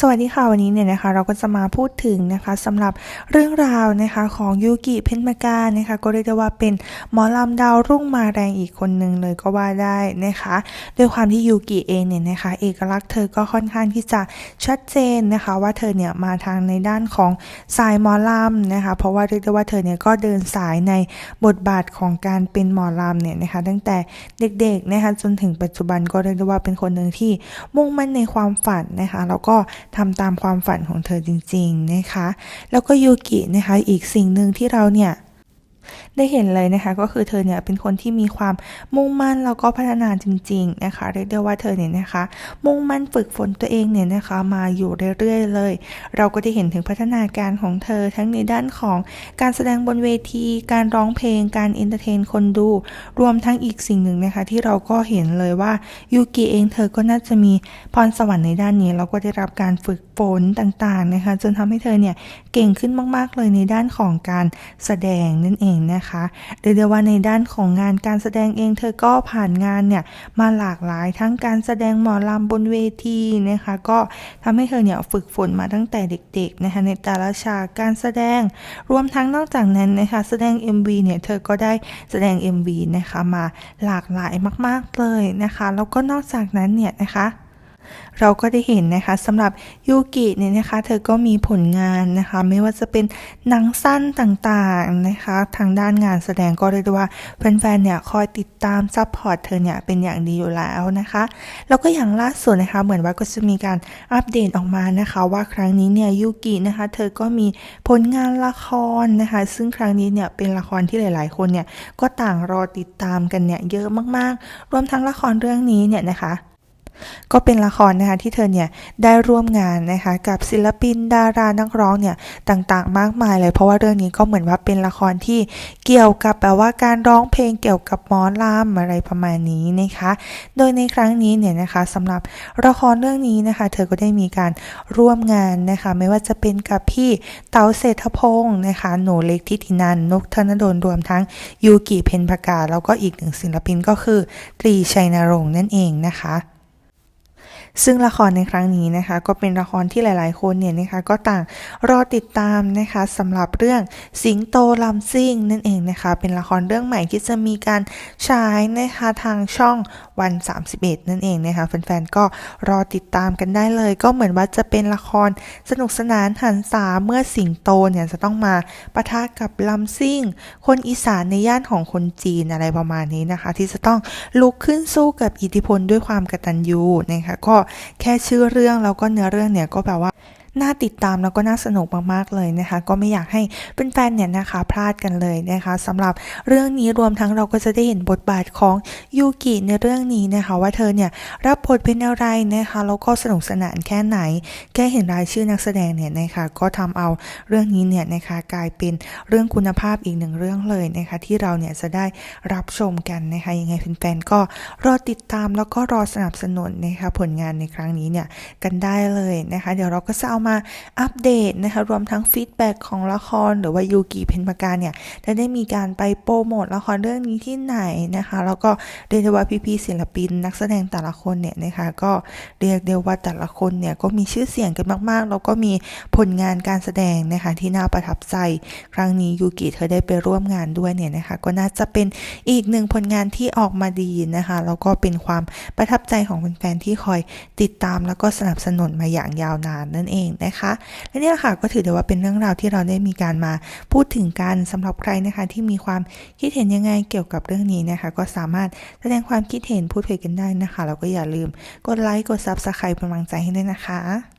สวัสดีค่ะวันนี้เนี่ยนะคะเราก็จะมาพูดถึงนะคะสำหรับเรื่องราวนะคะของยูกิเพนมากานะคะก็เรียกได้ว่าเป็นหมอลำดาวรุ่งมาแรงอีกคนหนึ่งเลยก็ว่าได้นะคะด้วยความที่ยูกิเองเนี่ยนะคะเอกลักษณ์เธอก็ค่อนข้างที่จะชัดเจนนะคะว่าเธอเนี่ยมาทางในด้านของสายหมอลำนะคะเพราะว่าเรียกได้ว่าเธอเนี่ยก็เดินสายในบทบาทของการเป็นหมอลำเนี่ยนะคะตั้งแต่เด็กๆนะคะจนถึงปัจจุบันก็เรียกได้ว่าเป็นคนหนึ่งที่มุ่งมั่นในความฝันนะคะแล้วก็ทำตามความฝันของเธอจริงๆนะคะ แล้วก็ยูกินะคะ อีกสิ่งหนึ่งที่เราเนี่ย ได้เห็นเลยนะคะ ก็คือเธอเนี่ยเป็นคนที่มีความมุ่งมั่นแล้วก็พัฒนาจริง ๆ นะคะ เรียกได้ว่าเธอเนี่ยนะคะ มุ่งมั่นฝึกฝนตัวเองเนี่ยนะคะ มาอยู่เรื่อยๆเลย เราก็ได้เห็นถึงพัฒนาการของเธอทั้งในด้านของการแสดงบนเวที การร้องเพลง การเอนเตอร์เทนคนดู รวมทั้งอีกสิ่งหนึ่งนะคะ ที่เราก็เห็นเลยว่ายูกิเองเธอก็น่าจะมีพรสวรรค์ในด้านนี้แล้วก็ได้รับการฝึกฝนต่างๆนะคะ จนทำให้เธอเนี่ยเก่งขึ้นมาก ๆ เลยในด้านของการแสดงนั่นเองนะคะเรียกได้ว่าในด้านของงานการแสดงเองเธอก็ผ่านงานเนี่ยมาหลากหลายทั้งการแสดงหมอลำบนเวทีนะคะ ก็ทำให้เธอเนี่ยฝึกฝนมาตั้งแต่เด็กๆนะคะในแต่ละฉากการแสดง รวมทั้งนอกจากนั้นนะคะแสดง MV เนี่ยเธอก็ได้แสดง MV นะคะมาหลากหลายมาก ๆเลยนะคะ แล้วก็นอกจากนั้นเนี่ยนะคะ เราก็ได้เห็นนะคะสำหรับยูกิเนี่ยนะคะเธอก็มีผลงานนะคะไม่ว่าจะเป็นหนังสั้นต่างๆนะคะทางด้านงานแสดงก็เรียกได้ว่าแฟนๆเนี่ยคอยติดตามซัพพอร์ตเธอเนี่ยเป็นอย่างดีอยู่แล้วนะคะแล้วก็อย่างล่าสุดนะคะเหมือนว่าก็จะมีการอัปเดตออกมานะคะว่าครั้งนี้เนี่ยยูกินะคะเธอก็มีผลงานละครนะคะซึ่งครั้งนี้เนี่ยเป็นละครที่หลายๆ คนเนี่ยก็ต่างรอติดตามกันเนี่ยเยอะมากๆ รวมทั้งละครเรื่องนี้เนี่ยนะคะ ก็เป็นละครนะคะที่เธอเนี่ยได้ร่วมงานนะคะกับศิลปินดารานักร้องเนี่ยต่างๆ มากมายเลย เพราะว่าเรื่องนี้ก็เหมือนว่าเป็นละครที่เกี่ยวกับแบบว่าการร้องเพลงเกี่ยวกับมอลำอะไรประมาณนี้นะคะ โดยในครั้งนี้เนี่ยนะคะสำหรับละครเรื่องนี้นะคะ เธอก็ได้มีการร่วมงานนะคะ ไม่ว่าจะเป็นกับพี่เต๋าเศรษฐพงศ์นะคะ หนูเล็กทิตินันนกธนดลรวมทั้งยูกิเพนพกาแล้วก็อีกหนึ่งศิลปินก็คือตรีชัยนรงค์นั่นเองนะคะ ซึ่งละครในครั้งนี้นะคะ ก็เป็นละครที่หลาย ๆ คนเนี่ยนะคะก็ต่างรอติดตามนะคะสำหรับเรื่องสิงโตลำซิ่งนั่นเองนะคะ เป็นละครเรื่องใหม่ที่จะมีการฉายนะคะทางช่องวัน 31 นั่นเองนะคะแฟน ๆ ก็รอติดตามกันได้เลย ก็เหมือนว่าจะเป็นละครสนุกสนานหันษาเมื่อสิงโตเนี่ยจะต้องมาปะทะกับลำซิ่ง คนอีสานในย่านของคนจีนอะไรประมาณนี้นะคะ ที่จะต้องลุกขึ้นสู้กับอิทธิพลด้วยความกตัญญูนะคะก็แค่ชื่อเรื่องแล้วก็เนื้อเรื่องเนี่ยก็แบบว่า น่าติดตามแล้วก็น่าสนุกมากๆเลยนะคะ ก็ไม่อยากให้เป็นแฟนเนี่ยนะคะพลาดกันเลยนะคะสำหรับเรื่องนี้รวมทั้งเราก็จะได้เห็นบทบาทของยูกิในเรื่องนี้นะคะ ว่าเธอเนี่ยรับบทเป็นอะไรนะคะแล้วก็สนุกสนานแค่ไหน แค่เห็นรายชื่อนักแสดงเนี่ยนะคะก็ทำเอาเรื่องนี้เนี่ยนะคะกลายเป็นเรื่องคุณภาพอีกหนึ่งเรื่องเลยนะคะที่เราเนี่ยจะได้รับชมกันนะคะยังไงแฟนๆก็รอติดตามแล้วก็รอสนับสนุนนะคะผลงานในครั้งนี้เนี่ยกันได้เลยนะคะ เดี๋ยวเราก็จะเอามาอัปเดตนะคะรวมทั้งฟีดแบ็กของละครหรือว่ายูกิเพนปาการเนี่ยจะได้มีการไปโปรโมทละครเรื่องนี้ที่ไหนนะคะแล้วก็เรียกได้ว่าพี่ๆศิลปิน นักแสดงแต่ละคนเนี่ยนะคะก็เรียกได้ว่าแต่ละคนเนี่ยก็มีชื่อเสียงกันมากๆ แล้วก็มีผลงานการแสดงนะคะที่น่าประทับใจ ครั้งนี้ยูกิเธอได้ไปร่วมงานด้วยเนี่ยนะคะก็น่าจะเป็นอีกหนึ่งผลงานที่ออกมาดีนะคะแล้วก็เป็นความประทับใจของแฟนๆที่คอยติดตามแล้วก็สนับสนุนมาอย่างยาวนานนั่นเองนะคะ และนี่แหละค่ะก็ถือได้ว่าเป็นเรื่องราวที่เราได้มีการมาพูดถึงกันสำหรับใครนะคะ ที่มีความคิดเห็นยังไงเกี่ยวกับเรื่องนี้นะคะ ก็สามารถแสดงความคิดเห็นพูดคุยกันได้นะคะแล้วก็อย่าลืมกดไลค์กดซับสไครป์เป็นกำลังใจให้ด้วยนะคะ